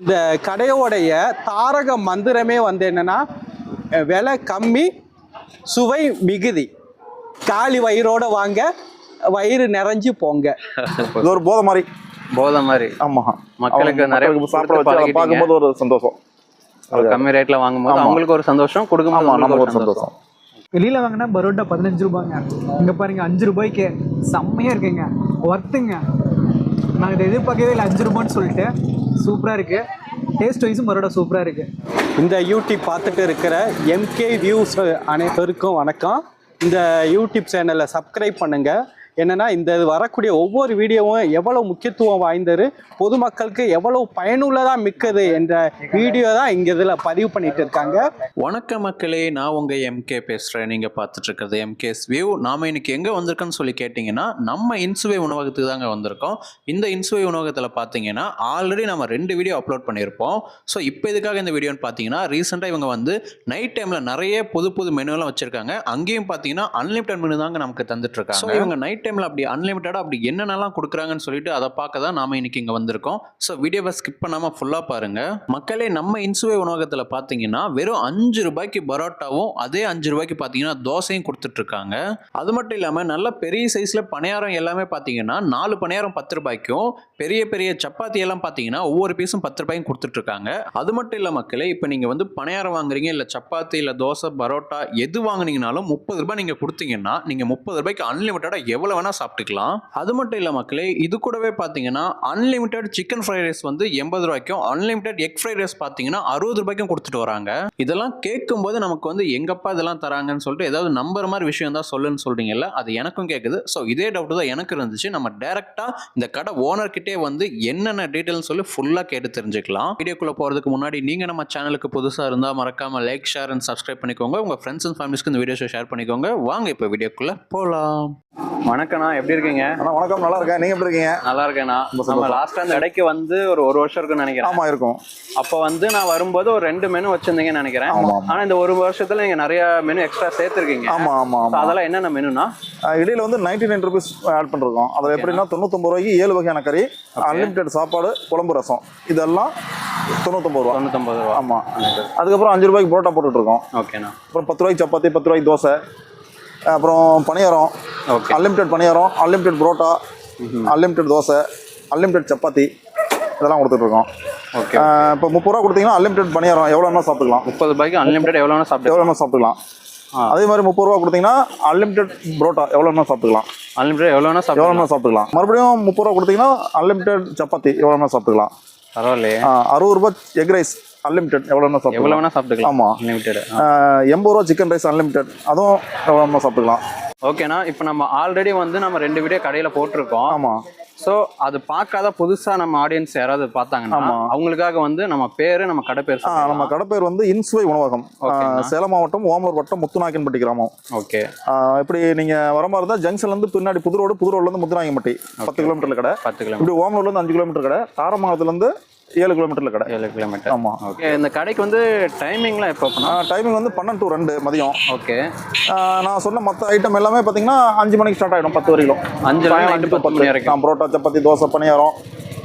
இந்த கடையோடைய தாரக மந்திரமே வந்து என்னன்னா விலை கம்மி சுவை மிகுதி. காலி வயிறோட வாங்க வயிறு நிறைஞ்சு போங்க. இது ஒரு போதை மாதிரி. போதை மாதிரி. ஆமா. மக்களுக்கு நிறைய சாப்பிட வச்சு. பார்க்கும்போது ஒரு சந்தோஷம். ஒரு கம்மி ரேட்ல வாங்கும்போது. அவங்களுக்கு ஒரு சந்தோஷம் கொடுக்கும்போது நமக்கு ஒரு சந்தோஷம். வெளியில் வாங்கினா பரோட்டா பதினஞ்சு ரூபாங்க. இங்கே பாருங்க அஞ்சு ரூபாய்க்கு செம்மையாக இருக்குங்க. ஒர்த்துங்க இதை எதிர்பார்க்கவே இல்லை அஞ்சு ரூபான்னு சொல்லிட்டு. சூப்பராக இருக்குது டேஸ்ட் வைஸும் மரோட சூப்பராக இருக்குது இந்த யூடியூப் பார்த்துட்டு இருக்கிற எம்கே வியூஸ் அனைவருக்கும் வணக்கம். இந்த யூடியூப் சேனலை சப்ஸ்கிரைப் பண்ணுங்கள் என்னன்னா இந்த வரக்கூடிய ஒவ்வொரு வீடியோவும் எவ்வளவு முக்கியத்துவம் வாய்ந்தது பொதுமக்களுக்கு எவ்வளவு பயனுள்ளதாக மிக்கது என்ற வீடியோ தான் இங்க இதில் பதிவு பண்ணிட்டு இருக்காங்க. வணக்க மக்களே நான் உங்கள் எம்கே பேசுகிறேன் நீங்கள் பார்த்துட்டு இருக்கிறது எம்கேஸ் வியூ நாம் இன்னைக்கு எங்கே வந்திருக்கோன்னு சொல்லி கேட்டிங்கன்னா நம்ம இன்சுவை உணவகத்துக்கு தாங்க வந்திருக்கோம். இந்த இன்சுவை உணவகத்தில் பார்த்தீங்கன்னா ஆல்ரெடி நம்ம ரெண்டு வீடியோ அப்லோட் பண்ணியிருப்போம். ஸோ இப்போ இதுக்காக இந்த வீடியோன்னு பார்த்தீங்கன்னா ரீசெண்டாக இவங்க வந்து நைட் டைமில் நிறைய புது புது மெனுலாம் வச்சுருக்காங்க. அங்கேயும் பார்த்தீங்கன்னா அன்லிமிட்டட் மெனு தாங்க நமக்கு தந்துட்டு இருக்காங்க. ஸோ இவங்க நைட் டைமில் அப்படி அன்லிமிட்டடாக அப்படி என்னென்னலாம் கொடுக்குறாங்கன்னு சொல்லிட்டு அதை பார்க்க தான் நாம இன்னைக்கு இங்கே வந்திருக்கோம். ஸோ வீடியோவை ஸ்கிப் பண்ணாமல் ஃபுல்லாக பாருங்க. மக்களே நம்ம இன்சுவை உணவகத்தில் பார்த்தீங்கன்னா வெறும் அஞ்சு ரூபாய்க்கு பரோட்டாவும் அதே அஞ்சு ரூபாய்க்கு பார்த்தீங்கன்னா தோசையும் கொடுத்துட்டு இருக்காங்க அது மட்டும் இல்லாமல் நல்ல பெரிய சைஸில் பணியாரம் எல்லாமே பார்த்தீங்கன்னா நாலு பணியாரம் பத்து ரூபாய்க்கும் பெரிய பெரிய சப்பாத்தி எல்லாம் பார்த்தீங்கன்னா ஒவ்வொரு பீஸும் பத்து ரூபாய்க்கும் கொடுத்துட்டு இருக்காங்க அது மட்டும் இல்லை மக்களே இப்போ நீங்கள் வந்து பணியாரம் வாங்குறீங்க இல்லை சப்பாத்தி இல்லை தோசை பரோட்டா எது வாங்குனீங்கனாலும் முப்பது ரூபாய் நீங்கள் கொடுத்தீங்கன்னா நீங்கள் முப்பது ரூபாய்க்கு அன்லிமிட்டடாக எவ்வளோ வேணால் சாப்பிட்டுக்கலாம். அது மட்டும் இல்லை மக்களே இது கூடவே பார்த்தீங்கன்னா அன்லிமிடெட் சிக்கன் ஃப்ரைட் ரைஸ் வந்து எண்பது ரூபாய்க்கும் அன்லிமிடெட் எக் ஃப்ரைட் ரைஸ் பார்த்தீங்கன்னா அறுபது ரூபாய்க்கும் கொடுத்துட்டு வராங்க. இதெல்லாம் கேட்கும்போது நமக்கு வந்து எங்கப்பா இதெல்லாம் தராங்கன்னு சொல்லிட்டு ஏதாவது நம்பர் மாதிரி விஷயம் தான் சொல்லுன்னு சொல்றீங்கல்ல அது எனக்கும் கேட்குது ஸோ இதே டவுட் தான் எனக்கு இருந்துச்சு. நம்ம டேரெக்டாக இந்த கடை ஓனர்கிட்டே வந்து என்னென்ன டீட்டெயில்னு சொல்லி ஃபுல்லாக கேட்டு தெரிஞ்சுக்கலாம். வீடியோக்குள்ளே போகிறதுக்கு முன்னாடி நீங்கள் நம்ம சேனலுக்கு புதுசாக இருந்தால் மறக்காம லைக் ஷேர் அண்ட் சப்ஸ்கிரைப் பண்ணிக்கோங்க. உங்கள் ஃப்ரெண்ட்ஸ் அண்ட் ஃபேமிலிஸ்க்கு இந்த வீடியோஸை ஷேர் பண்ணிக்கோங்க. வாங்க இப்போ வீடியோக்குள்ளே போகலாம் வணக்கண்ணா எப்படி இருக்கீங்க? ஆனா வணக்கம் நல்லா இருக்கேன். நீங்க எப்படி இருக்கீங்க? நல்லா இருக்கேண்ணா. நம்ம. லாஸ்டா அந்த கடைக்கு வந்து ஒரு ஒரு வருஷம் இருக்குன்னு நினைக்கிறேன். ஆமா இருக்கும். அப்போ வந்து நான் வரும்போது ஒரு ரெண்டு மெனு வச்சிருந்தீங்கன்னு நினைக்கிறேன். ஆனா இந்த ஒரு வருஷத்துல நீங்க நிறைய மெனு எக்ஸ்ட்ரா சேர்த்திருக்கீங்க. ஆமா ஆமா அதெல்லாம் என்னென்ன மெனுனா இடையில வந்து நைன்டி நைன் ருபீஸ் ஆட் பண்ணிருக்கோம். அதில் எப்படின்னா தொண்ணூத்தொம்பது ரூபாய்க்கு ஏழு வகையான கறி அன்லிமிட்டெட் சாப்பாடு குழம்பு ரசம். இதெல்லாம் தொண்ணூத்தொம்பது ரூபா. தொண்ணூத்தொன்பது ரூபா. ஆமா. அதுக்கப்புறம் அஞ்சு ரூபாய்க்கு புரோட்டா போட்டுட்டு இருக்கோம். ஓகேண்ணா அப்புறம் பத்து ரூபாய்க்கு சப்பாத்தி பத்து ரூபாய்க்கு தோசை. அப்புறம் paniyaram unlimited paniyaram unlimited parotta unlimited dosa unlimited chapati இதெல்லாம் கொடுத்துட்ருக்கோம். ஓகே இப்போ முப்பது ரூபா கொடுத்தீங்கன்னா அன்லிமிட்டெட் பணியாரம் எவ்வளோ வேணால் சாப்பிட்டுக்கலாம். முப்பது ரூபாய்க்கு அன்லிமிட்டட் எவ்வளோ வேணா சாப்பிட்டு எவ்வளோ வேணால் சாப்பிட்டுக்கலாம். அதே மாதிரி முப்பது ரூபா கொடுத்தீங்கன்னா அன்லிமிட்டெட் புரோட்டா எவ்வளோ வேணால் சாப்பிட்டுக்கலாம். அன்லிமிட்டட் எவ்வளோ வேணா எவ்வளோ வேணால் சாப்பிட்டுக்கலாம். மறுபடியும் முப்பது ரூபா கொடுத்தீங்கன்னா அன்லிமிட்டெட் சப்பாத்தி எவ்வளோ வேணால் சாப்பிட்டுக்கலாம். பரவாயில்லையே. அறுபது ரூபாய் எக் ரைஸ். அன்லிமிட்டெட் எவ்வளோ வேணால் எவ்வளோ சாப்பிட்டுக்கலாம். வேணா சாப்பிட்டுக்கலாம் ஆமா. அன்லிமிட்டட் எண்பது ரூபா சிக்கன் ரைஸ் அன்லிமிட்டெட் அதுவும் எவ்வளோ வேணால் சாப்பிட்டுக்கலாம். ஓகேண்ணா இப்போ நம்ம ஆல்ரெடி வந்து நம்ம ரெண்டு வீடியோ கடையில போட்டிருக்கோம். ஆமாம் ஸோ அது பார்க்காத புதுசா நம்ம ஆடியன்ஸ் யாராவது பார்த்தாங்கன்னா. அவங்களுக்காக வந்து நம்ம பேரு நம்ம கடை பேர் ஆ நம்ம கடை பேர் வந்து இன்சுவை உணவகம். சேலம் மாவட்டம் ஓமலூர் வட்டம் முத்துநாயக்கன்பட்டி கிராமம். ஓகே. இப்படி நீங்க வர மாதிரி இருந்தால் ஜங்ஷன்லேருந்து பின்னாடி புது ரோடு புது ரோட்லேருந்து முத்துநாயக்கன்பட்டி. பத்து கிலோமீட்டர்ல கடை. பத்து கிலோமீட்டர் இப்படி ஓமலூர்லேருந்து அஞ்சு கிலோமீட்டர் கடை. தாரமங்கலத்துலேருந்து ஏழு கிலோமீட்டர்ல கடை. ஏழு கிலோமீட்டர். ஆமா. ஓகே இந்த கடைக்கு வந்து டைமிங்லாம் எப்போ டைமிங் வந்து பன்னெண்டு டு ரெண்டு மதியம். ஓகே. நான் சொன்ன மற்ற ஐட்டம் எல்லாமே பார்த்தீங்கன்னா அஞ்சு மணிக்கு ஸ்டார்ட் ஆகிடும் பத்து வரைக்கும் சாயங்காலம் நைட்டு பத்து மணி வரைக்கும். Parotta chapati dosa paniyaram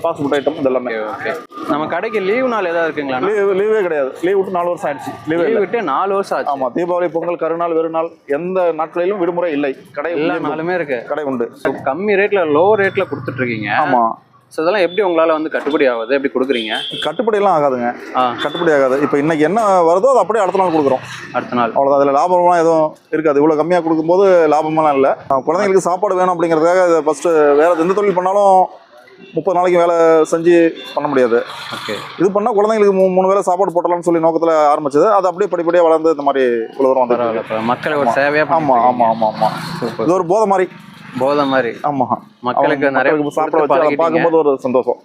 fast food item இது எல்லாமே ஓகே. நம்ம கடைக்கு லீவ் நாள் ஏதாவது இருக்குங்களா? லீவ் லீவே கிடையாது. லீவ் விட்டு நாலு வருஷம் ஆயிடுச்சு. லீவே விட்டு நாலு வருஷம் ஆச்சு. ஆமா தீபாவளி பொங்கல் கருநாள் வெறுநாள் எந்த நாட்களிலும் விடுமுறை இல்லை. கடை எல்லா. நாளுமே இருக்கு. கடை உண்டு. கம்மி ரேட்ல லோ ரேட்ல கொடுத்துட்டு இருக்கீங்க. ஆமா. ஸோ இதெல்லாம் எப்படி உங்களால வந்து கட்டுப்படி ஆகுது? எப்படி கொடுக்குறீங்க? கட்டுப்படி எல்லாம் ஆகாதுங்க கட்டுப்படி ஆகாது. இப்போ இன்னைக்கு என்ன வருதோ அது அப்படியே அடுத்த நாள் கொடுக்குறோம். அடுத்த நாள். அவ்வளோதான் அதில் லாபம்லாம் எதுவும் இருக்காது. இவ்வளோ கம்மியாக கொடுக்கும்போது லாபமெல்லாம் இல்லை. குழந்தைங்களுக்கு சாப்பாடு வேணும் அப்படிங்கிறதுக்காக இதை ஃபஸ்ட்டு வேறு எந்த தொழில் பண்ணாலும் முப்பது நாளைக்கு வேலை செஞ்சு பண்ண முடியாது. ஓகே. இது பண்ணால் குழந்தைங்களுக்கு மூ மூணு வேளை சாப்பாடு போட்டலாம்னு சொல்லி நோக்கத்தில் ஆரம்பிச்சது. அது அப்படியே படிப்படியாக வளர்ந்து இந்த மாதிரி தூரம் வந்து. மக்களை ஒரு சேவையா ஆமாம் ஆமாம் ஆமாம் ஆமாம் இது ஒரு போதை மாதிரி. போதை மாதிரி. ஆமாம் மக்களுக்கு நிறைய. பார்க்கும்போது ஒரு சந்தோஷம்.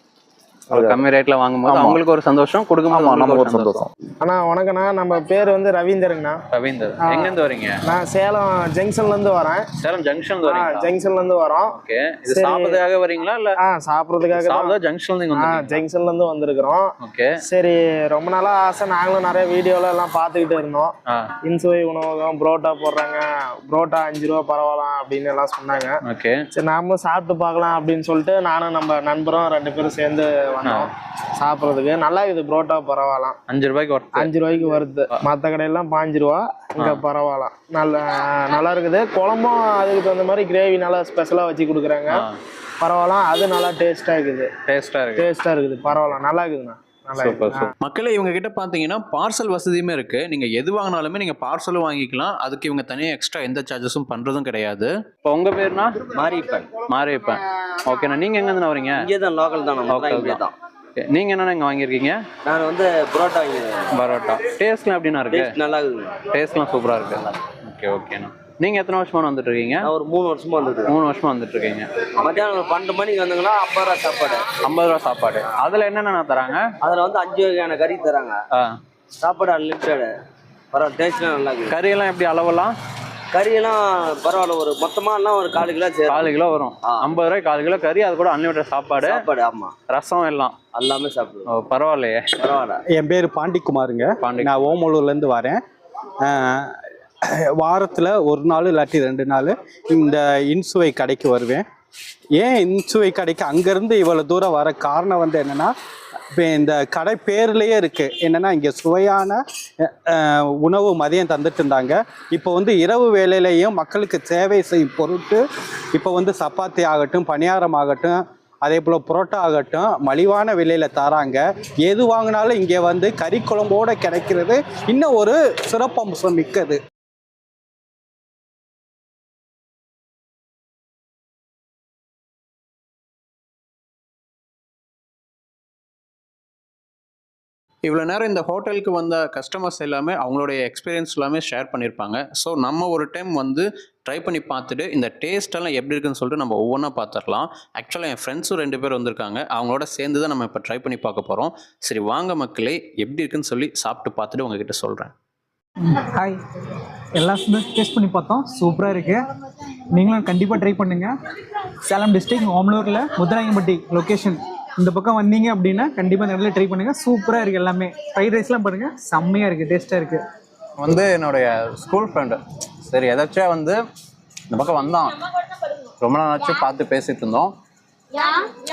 கம்மி ரேட்ல வாங்கும்போது. அவங்களுக்கு ஒரு சந்தோஷம் கொடுக்கும்போது நமக்கு ஒரு சந்தோஷம். அண்ணா வணக்கண்ணா நம்ம பேர் வந்து ரவீந்தருங்கண்ணா ரவீந்தர். எங்க இருந்து வரீங்க? நான் சேலம் ஜங்ஷன்லேருந்து வரேன். சேலம் ஜங்ஷன் ஆ வரீங்களா? ஜங்ஷன்லேருந்து வரோம். ஓகே. இது. சாப்பிட்றதுக்காக வரீங்களா இல்ல? ஆ சாப்பிட்றதுக்காக தான். சாப்பிட ஜங்ஷன்ல நீங்க ஆ வந்து ஜங்ஷன்லேருந்து வந்திருக்கிறோம். ஓகே. சரி ரொம்ப நாளாக ஆசை. நாங்களும் நிறைய வீடியோல எல்லாம் பார்த்துக்கிட்டு இருந்தோம். இன்சுவை உணவகம் புரோட்டா போடுறாங்க. புரோட்டா அஞ்சு ரூபா பரவாயில்லாம் அப்படின்னு எல்லாம் சொன்னாங்க. ஓகே. சரி நாமளும் சாப்பிட்டு பார்க்கலாம் அப்படின்னு சொல்லிட்டு நானும் நம்ம நண்பரும் ரெண்டு பேரும் சேர்ந்து வந்தோம் சாப்பிட்றதுக்கு நல்லா இருக்குது புரோட்டா பரவாயில்ல அஞ்சு ரூபாய்க்கு ஒர்த்து அஞ்சு ரூபாய்க்கு வருது மற்ற கடையெல்லாம் பாஞ்சு ரூபா. இங்கே பரவாயில்ல நல்ல நல்லா இருக்குது. குழம்பும் அதுக்கு தகுந்த மாதிரி கிரேவி நல்லா ஸ்பெஷலாக வச்சு கொடுக்குறாங்க. பரவாயில்ல அது நல்லா டேஸ்ட்டாக இருக்குது. டேஸ்டா இருக்கு டேஸ்ட்டாக இருக்குது. பரவாயில்ல நல்லா இருக்குதுண்ணா. இருக்குது. மக்களே இவங்க கிட்ட பார்த்தீங்கன்னா பார்சல் வசதியுமே இருக்கு. நீங்க எது வாங்கினாலுமே நீங்க பார்சலும் வாங்கிக்கலாம். அதுக்கு இவங்க தனியாக எக்ஸ்ட்ரா எந்த சார்ஜஸும் பண்றதும் கிடையாது. இப்போ உங்க பேர்னா மாறிப்பேன் மாரியப்பன். ஓகேண்ணா நீங்க எங்க இருந்து வரீங்க இங்கே தான் லோக்கல் தான் Local இங்கே தான். நீங்க என்னென்ன இங்க வாங்கியிருக்கீங்க? நான் வந்து புரோட்டா வாங்கிடுவேன் பரோட்டா. டேஸ்ட்லாம் எப்படிண்ணா இருக்கு? நல்லா இருக்குதுங்க டேஸ்ட்லாம் சூப்பரா இருக்கு. ஓகே ஓகேண்ணா நீங்க எத்தனை வருஷமா வந்துட்டு இருக்கீங்க ஒரு மூணு வருஷமா வந்துருக்கேன் மூணு வருஷமா வந்துட்டு இருக்கீங்க மத்தியானம் பன்னெண்டு மணிக்கு வந்தாங்கன்னா ஐம்பது ரூபா சாப்பாடு. ஐம்பது ரூபா சாப்பாடு. அதுல என்னென்ன தராங்க? அதில் வந்து அஞ்சு வகையான கறி தராங்க. சாப்பாடு அன்லிமிட்டடு பரவாயில்ல டேஸ்ட்லாம் நல்லா இருக்குது. கறியெல்லாம் எப்படி அளவெல்லாம்? கறியெல்லாம் பரவாயில்ல ஒரு மொத்தமாலாம் ஒரு கால் கிலோ காலு கிலோ வரும். ஐம்பது ரூபாய் கால் கிலோ கறி அது கூட அன்லிமிட்டட் சாப்பாடு. சாப்பாடு ஆமாம் ரசம் எல்லாம். எல்லாமே சாப்பிடுவோம். பரவாயில்லையே. பரவாயில்ல. என் பேர் பாண்டிக்குமாருங்க. பாண்டி நான் ஓமலூர்லேருந்து வரேன். வாரத்தில் ஒரு நாள் இல்லாட்டி ரெண்டு நாள் இந்த இன்சுவை கடைக்கு வருவேன். ஏன் இன்சுவை கடைக்கு? அங்கேருந்து இவ்வளோ தூரம் வர காரணம் வந்து என்னென்னா இந்த கடை பேர்லேயே இருக்குது என்னென்னா இங்கே சுவையான உணவு மதியம் தந்துட்டு இருந்தாங்க. இப்போ வந்து இரவு வேலையிலையும் மக்களுக்கு சேவை செய்யும் பொருட்டு இப்போ வந்து சப்பாத்தி ஆகட்டும் பணியாரம் ஆகட்டும் அதே போல் புரோட்டா ஆகட்டும் மலிவான விலையில் தராங்க. எது வாங்கினாலும் இங்கே வந்து கறி குழம்போடு கிடைக்கிறது. இன்னும் ஒரு சிறப்பம்சம் மிக்கது. இவ்வளோ நேரம் இந்த ஹோட்டலுக்கு வந்த கஸ்டமர்ஸ் எல்லாமே அவங்களுடைய எக்ஸ்பீரியன்ஸ் எல்லாமே ஷேர் பண்ணியிருப்பாங்க ஸோ நம்ம ஒரு டைம் வந்து ட்ரை பண்ணி பார்த்துட்டு இந்த டேஸ்ட்டெல்லாம் எப்படி இருக்குன்னு சொல்லிட்டு நம்ம ஒவ்வொன்றா பார்த்துடலாம். ஆக்சுவலாக என் ஃப்ரெண்ட்ஸும் ரெண்டு பேர் வந்திருக்காங்க. அவங்களோட சேர்ந்து தான் நம்ம இப்போ ட்ரை பண்ணி பார்க்க போகிறோம் சரி வாங்க மக்களே எப்படி இருக்குன்னு சொல்லி சாப்பிட்டு பார்த்துட்டு உங்ககிட்ட சொல்கிறேன் ஹாய் எல்லாம் டேஸ்ட் பண்ணி பார்த்தோம். சூப்பராக இருக்குது நீங்களும் கண்டிப்பாக ட்ரை பண்ணுங்கள் சேலம் டிஸ்ட்ரிக்ட் ஓமலூரில் முத்தராயம்பட்டி லொக்கேஷன் இந்த பக்கம் வந்தீங்க அப்படின்னா கண்டிப்பாக இந்த இடத்துல ட்ரை பண்ணுங்கள் சூப்பராக இருக்குது எல்லாமே. ஃப்ரைட் ரைஸ்லாம் பாருங்கள் செம்மையாக இருக்குது டேஸ்ட்டாக இருக்குது வந்து என்னுடைய ஸ்கூல் ஃப்ரெண்டு சரி எதாச்சும் வந்து இந்த பக்கம் வந்தான். ரொம்ப நாள் ஆச்சு பார்த்து பேசிட்டு இருந்தோம்.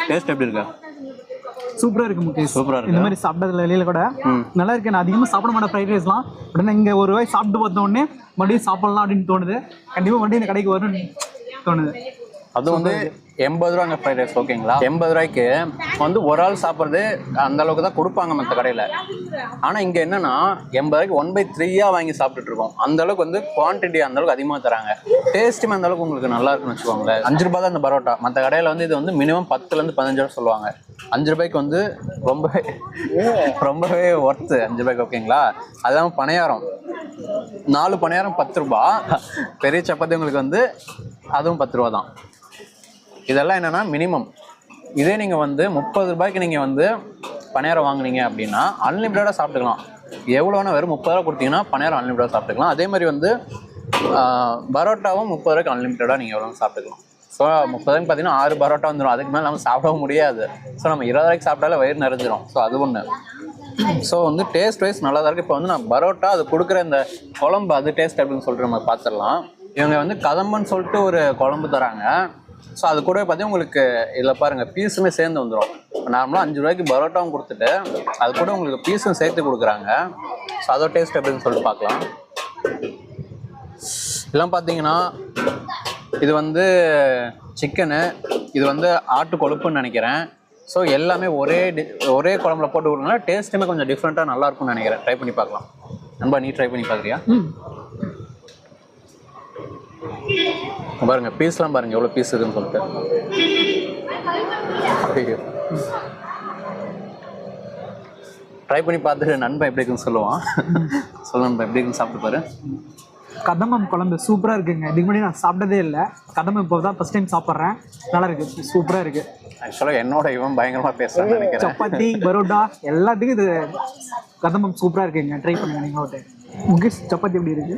டேஸ்ட் எப்படி இருக்கு? சூப்பராக இருக்கு முகேஷ். சூப்பரா இருக்கு. இந்த மாதிரி சாப்பிட்டதுல வெளியில கூட நல்லா இருக்கு. நான் அதிகமாக சாப்பிட மாட்டேன் ஃப்ரைட் ரைஸ்லாம் உடனே இங்கே ஒரு வாய் சாப்பிட்டு பார்த்த உடனே மறுபடியும் சாப்பிடலாம் அப்படின்னு தோணுது. கண்டிப்பாக மறுபடியும் இந்த கடைக்கு வரும்னு தோணுது. அது வந்து எண்பது ரூபாங்க ஃப்ரைட் ரைஸ் ஓகேங்களா எண்பது ரூபாய்க்கு வந்து ஒரு ஆள் சாப்பிட்றது அந்த அளவுக்கு தான் கொடுப்பாங்க மற்ற கடையில். ஆனால் இங்கே என்னன்னா எண்பது ரூபாய்க்கு ஒன் பை த்ரீயாக வாங்கி சாப்பிட்டுட்டு இருக்கோம். அந்த அளவுக்கு வந்து குவான்டிட்டி அந்த அளவுக்கு அதிகமாக தராங்க. டேஸ்ட்டுமே அந்த அளவுக்கு உங்களுக்கு நல்லா இருக்குன்னு வச்சுக்கோங்களேன். அஞ்சு ரூபாய் தான் இந்த பரோட்டா. மற்ற கடையில் வந்து இது வந்து மினிமம் பத்துலேருந்து பதினஞ்சு ரூபா சொல்லுவாங்க. அஞ்சு ரூபாய்க்கு வந்து ரொம்பவே ரொம்பவே ஒர்த்து அஞ்சு ரூபாய்க்கு ஓகேங்களா அதான் பணியாரம். நாலு பணியாரம் பத்து ரூபா. பெரிய சப்பாத்தி உங்களுக்கு வந்து அதுவும் பத்து ரூபா தான். இதெல்லாம் என்னென்னா மினிமம் இதே நீங்கள் வந்து முப்பது ரூபாய்க்கு நீங்கள் வந்து பணியாரம் வாங்குனீங்க அப்படின்னா அன்லிமிட்டடாக சாப்பிட்டுக்கலாம். எவ்வளோனா வெறும் முப்பது ரூபா கொடுத்தீங்கன்னா பணியாரம் அன்லிமிட்டடாக சாப்பிட்டுக்கலாம். அதே மாதிரி வந்து பரோட்டாவும் முப்பது ரூபாய்க்கு அன்லிமிட்டடாக நீங்கள் எவ்வளோ சாப்பிட்டுக்கலாம். ஸோ முப்பதுன்னு பார்த்தீங்கன்னா ஆறு பரோட்டா வந்துடும் அதுக்கு மேலே நம்ம சாப்பிடவும் முடியாது. ஸோ நம்ம இருபது ரூபாய்க்கு சாப்பிட்டாலே வயிறு நிறைஞ்சிரும். ஸோ அது ஒன்று ஸோ வந்து டேஸ்ட் வைஸ் நல்லா தான் இருக்குது இப்போ வந்து நான் பரோட்டா அது கொடுக்குற இந்த குழம்பு அது டேஸ்ட் அப்படின்னு சொல்லிட்டு நம்ம பார்த்துடலாம். இவங்க வந்து கதம்பன்னு சொல்லிட்டு ஒரு குழம்பு தராங்க. ஸோ அது கூடவே பார்த்தீங்கன்னா உங்களுக்கு இதில் பாருங்கள் பீஸுமே சேர்ந்து வந்துடும் நார்மலாக அஞ்சு ரூபாய்க்கு பரோட்டாவும் கொடுத்துட்டு அது கூட உங்களுக்கு பீஸும் சேர்த்து கொடுக்குறாங்க. ஸோ அதோட டேஸ்ட் எப்படின்னு சொல்லிட்டு பார்க்கலாம். இதெல்லாம் பார்த்தீங்கன்னா இது வந்து சிக்கனு இது வந்து ஆட்டு கொழுப்புன்னு நினைக்கிறேன். ஸோ எல்லாமே ஒரே டி ஒரே குழம்புல போட்டு கொடுக்கறதுனால டேஸ்ட்டுமே கொஞ்சம் டிஃப்ரெண்ட்டாக நல்லா இருக்கும்னு நினைக்கிறேன். ட்ரை பண்ணி பார்க்கலாம். நண்பா நீ ட்ரை பண்ணி பார்க்குறியா? பாருங்க பீஸ்லாம் பாருங்க எவ்வளோ பீஸ் இருக்குன்னு சொல்லிட்டு. ட்ரை பண்ணி பார்த்துட்டு நண்பன் எப்படி இருக்குன்னு சொல்லுவான். சொல்லு நண்பன் எப்படி இருக்குன்னு சாப்பிட்டு பாரு. கதம்பம் குழம்பு சூப்பராக இருக்குங்க. இதுக்கு முன்னாடி நான் சாப்பிட்டதே இல்லை. கதம்பம் இப்போ தான் ஃபஸ்ட் டைம் சாப்பிட்றேன். நல்லா இருக்கு. சூப்பராக இருக்கு. ஆக்சுவலாக என்னோட இவன் பயங்கரமாக நினைக்கிறேன். சப்பாத்தி பரோட்டா எல்லாத்துக்கும் இது கதம்பம் சூப்பராக இருக்குங்க. ட்ரை பண்ணுங்க நீங்களும் ஒரு. முகேஷ் சப்பாத்தி எப்படி இருக்கு?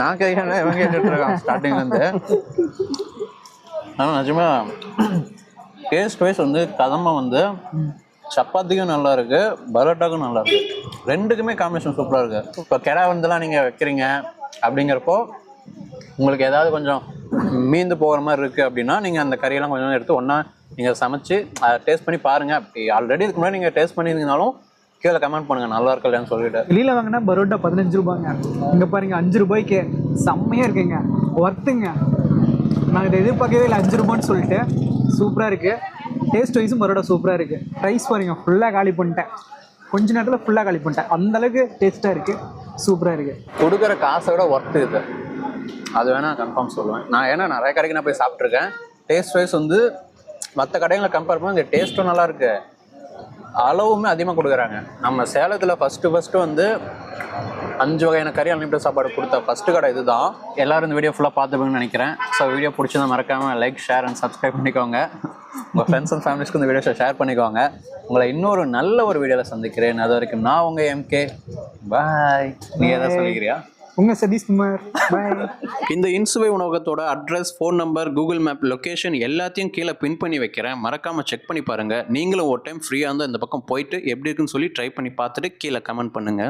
நான் கேட்கறேன் இவன் கேட்டுட்டு இருக்கான் ஸ்டார்டிங்லேருந்து ஆனால் நிஜமா டேஸ்ட் வைஸ் வந்து கதம்பை வந்து சப்பாத்திக்கும் நல்லா இருக்கு பரோட்டாக்கும் நல்லா இருக்கு. ரெண்டுக்குமே காம்பினேஷன் சூப்பராக இருக்கு. இப்போ கெடா வந்துலாம் நீங்கள் வைக்கிறீங்க அப்படிங்கிறப்போ உங்களுக்கு ஏதாவது கொஞ்சம் மீந்து போகிற மாதிரி இருக்குது அப்படின்னா நீங்கள் அந்த கறியெல்லாம் கொஞ்சம் எடுத்து ஒன்றா நீங்கள் சமைச்சு அதை டேஸ்ட் பண்ணி பாருங்கள் அப்படி ஆல்ரெடி இதுக்கு முன்னாடி நீங்கள் டேஸ்ட் பண்ணியிருந்தாலும் கீழே கமெண்ட் பண்ணுங்கள் நல்லா இருக்கலையான்னு சொல்லிட்டு. வெளியில் வாங்கினா பரோட்டா பதினஞ்சு ரூபாங்க. இங்கே பாருங்க அஞ்சு ரூபாய்க்கு செம்மையாக இருக்குங்க. ஒர்த்துங்க. நான் இதை எதிர்பார்க்கவே இல்லை அஞ்சு ரூபான்னு சொல்லிட்டு. சூப்பராக இருக்குது டேஸ்ட் வைஸும் பரோட்டா சூப்பராக இருக்குது ரைஸ் பாருங்க ஃபுல்லாக காலி பண்ணிட்டேன். கொஞ்ச நேரத்தில் ஃபுல்லாக காலி பண்ணிட்டேன். அந்த அளவுக்கு டேஸ்ட்டாக இருக்குது சூப்பராக இருக்குது கொடுக்குற காசை விட ஒர்த்து இது. அது வேணால் கன்ஃபார்ம் சொல்லுவேன். நான் ஏன்னா நிறைய கடைக்கு நான் போய் சாப்பிட்ருக்கேன் டேஸ்ட் வைஸ் வந்து மற்ற கடைகளை கம்பேர் பண்ணி இந்த டேஸ்ட்டும் நல்லா இருக்கு. அளவுமே அதிகமாக கொடுக்குறாங்க. நம்ம சேலத்தில் ஃபஸ்ட்டு ஃபஸ்ட்டு வந்து அஞ்சு வகையான கறி அன்லிமிட்டட் சாப்பாடு கொடுத்த ஃபஸ்ட்டு கடை இதுதான். எல்லாரும் இந்த வீடியோ ஃபுல்லாக பார்த்துப்பீங்கன்னு நினைக்கிறேன். ஸோ வீடியோ பிடிச்சதை மறக்காமல் லைக் ஷேர் அண்ட் சப்ஸ்கிரைப் பண்ணிக்கோங்க. உங்கள் ஃப்ரெண்ட்ஸ் அண்ட் ஃபேமிலிஸ்க்கு இந்த வீடியோஸை ஷேர் பண்ணிக்கோங்க. உங்களை இன்னொரு நல்ல ஒரு வீடியோவில் சந்திக்கிறேன். அது வரைக்கும் நான் உங்கள் எம்கே பாய் நீ எதாவது சொல்லிக்கிறியா? உங்கள் சதீஷ்குமார் பாய் இந்த Insuvai உணவகத்தோட address phone number Google map location எல்லாத்தையும் கீழே பின் பண்ணி வைக்கிறேன். மறக்காம செக் பண்ணி பாருங்க. நீங்களும் ஒரு டைம் ஃப்ரீயாக இருந்தால் இந்த பக்கம் போயிட்டு எப்படி இருக்குன்னு சொல்லி ட்ரை பண்ணி பார்த்துட்டு கீழே கமெண்ட் பண்ணுங்க.